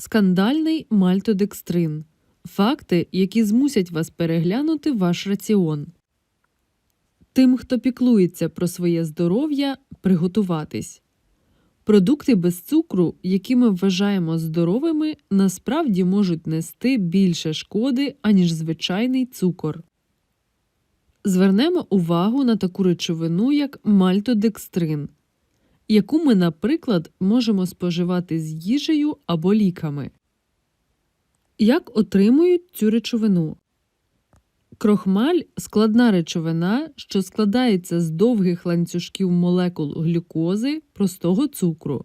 Скандальний мальтодекстрин. Факти, які змусять вас переглянути ваш раціон. Тим, хто піклується про своє здоров'я, приготуватись. Продукти без цукру, які ми вважаємо здоровими, насправді можуть нести більше шкоди, аніж звичайний цукор. Звернемо увагу на таку речовину, як мальтодекстрин, яку ми, наприклад, можемо споживати з їжею або ліками. Як отримують цю речовину? Крохмаль складна речовина, що складається з довгих ланцюжків молекул глюкози простого цукру.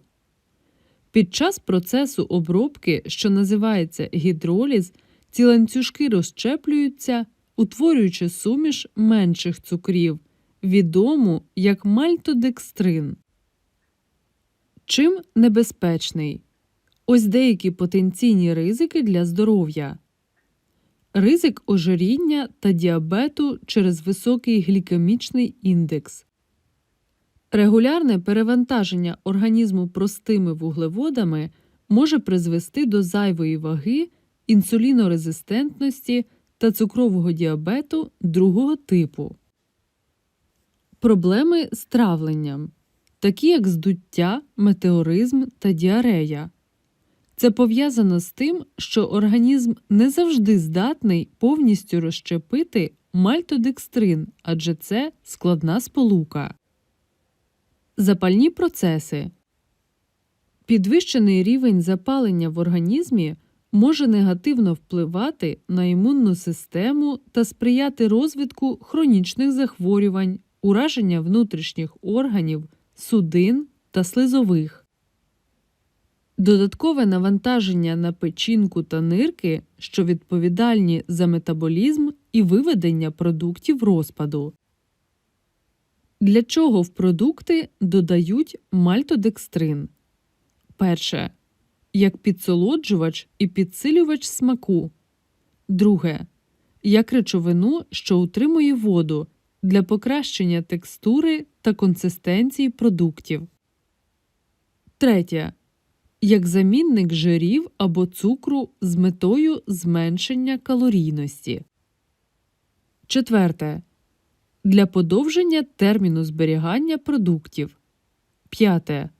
Під час процесу обробки, що називається гідроліз, ці ланцюжки розщеплюються, утворюючи суміш менших цукрів, відому як мальтодекстрин. Чим небезпечний? Ось деякі потенційні ризики для здоров'я. Ризик ожиріння та діабету через високий глікемічний індекс. Регулярне перевантаження організму простими вуглеводами може призвести до зайвої ваги, інсулінорезистентності та цукрового діабету другого типу. Проблеми з травленням, такі як здуття, метеоризм та діарея. Це пов'язано з тим, що організм не завжди здатний повністю розщепити мальтодекстрин, адже це складна сполука. Запальні процеси. Підвищений рівень запалення в організмі може негативно впливати на імунну систему та сприяти розвитку хронічних захворювань, ураження внутрішніх органів, судин та слизових. Додаткове навантаження на печінку та нирки, що відповідальні за метаболізм і виведення продуктів розпаду. Для чого в продукти додають мальтодекстрин? Перше. Як підсолоджувач і підсилювач смаку. Друге. Як речовину, що утримує воду для покращення текстури та консистенції продуктів. Третє як замінник жирів або цукру з метою зменшення калорійності. Четверте. Для подовження терміну зберігання продуктів. П'яте.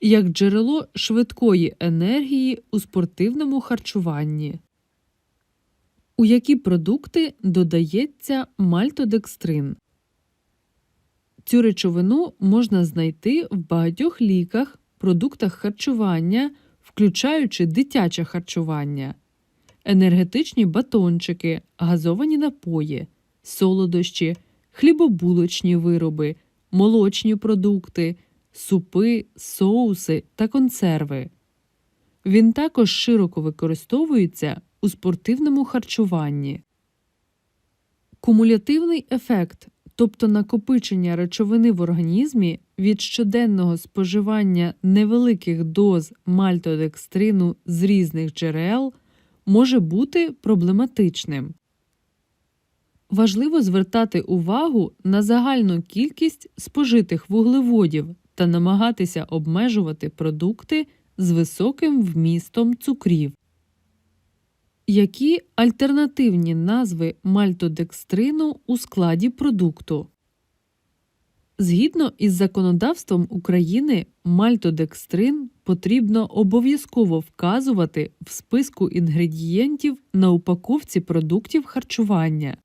Як джерело швидкої енергії у спортивному харчуванні. У які продукти додається мальтодекстрин. Цю речовину можна знайти в багатьох ліках продуктах харчування, включаючи дитяче харчування, енергетичні батончики, газовані напої, солодощі, хлібобулочні вироби, молочні продукти, супи, соуси та консерви. Він також широко використовується у спортивному харчуванні. Кумулятивний ефект тобто накопичення речовини в організмі від щоденного споживання невеликих доз мальтодекстрину з різних джерел може бути проблематичним. Важливо звертати увагу на загальну кількість спожитих вуглеводів та намагатися обмежувати продукти з високим вмістом цукрів. Які альтернативні назви мальтодекстрину у складі продукту? Згідно із законодавством України, мальтодекстрин потрібно обов'язково вказувати в списку інгредієнтів на упаковці продуктів харчування.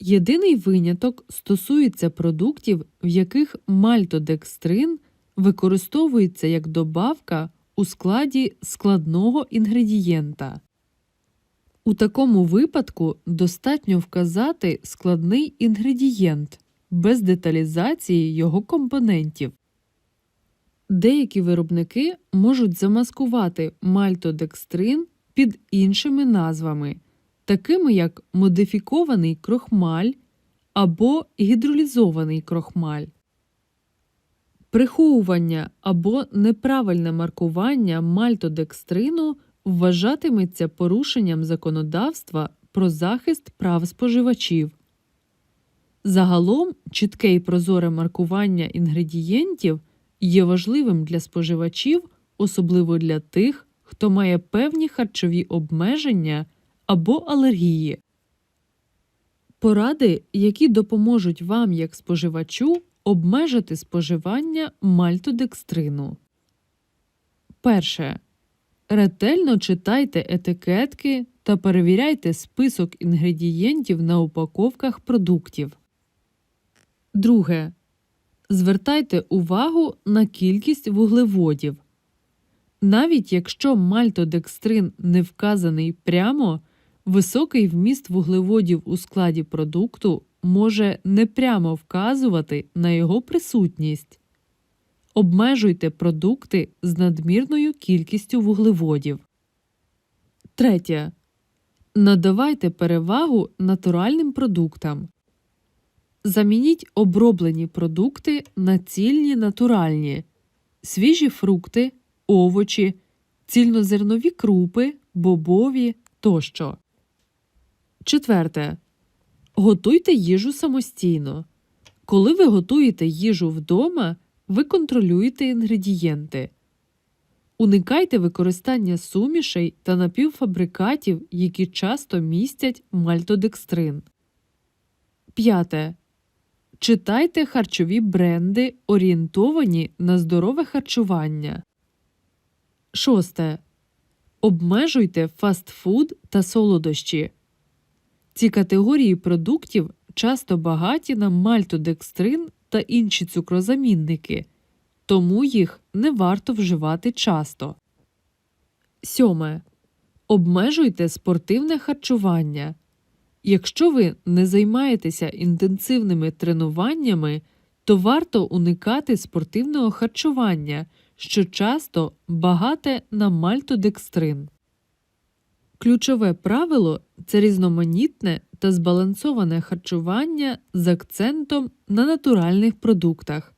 Єдиний виняток стосується продуктів, в яких мальтодекстрин використовується як добавка у складі складного інгредієнта. У такому випадку достатньо вказати складний інгредієнт без деталізації його компонентів. Деякі виробники можуть замаскувати мальтодекстрин під іншими назвами, такими як модифікований крохмаль або гідролізований крохмаль. Приховування або неправильне маркування мальтодекстрину вважатиметься порушенням законодавства про захист прав споживачів. Загалом чітке і прозоре маркування інгредієнтів є важливим для споживачів, особливо для тих, хто має певні харчові обмеження або алергії. Поради, які допоможуть вам як споживачу обмежити споживання мальтодекстрину. Перше. Ретельно читайте етикетки та перевіряйте список інгредієнтів на упаковках продуктів. Друге. Звертайте увагу на кількість вуглеводів. Навіть якщо мальтодекстрин не вказаний прямо, високий вміст вуглеводів у складі продукту може непрямо вказувати на його присутність. Обмежуйте продукти з надмірною кількістю вуглеводів. Третє. Надавайте перевагу натуральним продуктам. Замініть оброблені продукти на цільні натуральні, свіжі фрукти, овочі, цільнозернові крупи, бобові тощо. Четверте. Готуйте їжу самостійно. Коли ви готуєте їжу вдома, ви контролюєте інгредієнти. Уникайте використання сумішей та напівфабрикатів, які часто містять мальтодекстрин. П'яте. Читайте харчові бренди, орієнтовані на здорове харчування. Шосте. Обмежуйте фастфуд та солодощі. Ці категорії продуктів часто багаті на мальтодекстрин та інші цукрозамінники, тому їх не варто вживати часто. Сьоме. Обмежуйте спортивне харчування. Якщо ви не займаєтеся інтенсивними тренуваннями, то варто уникати спортивного харчування, що часто багате на мальтодекстрин. Ключове правило це різноманітне та збалансоване харчування з акцентом на натуральних продуктах.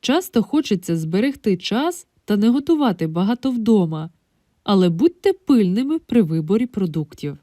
Часто хочеться зберегти час та не готувати багато вдома, але будьте пильними при виборі продуктів.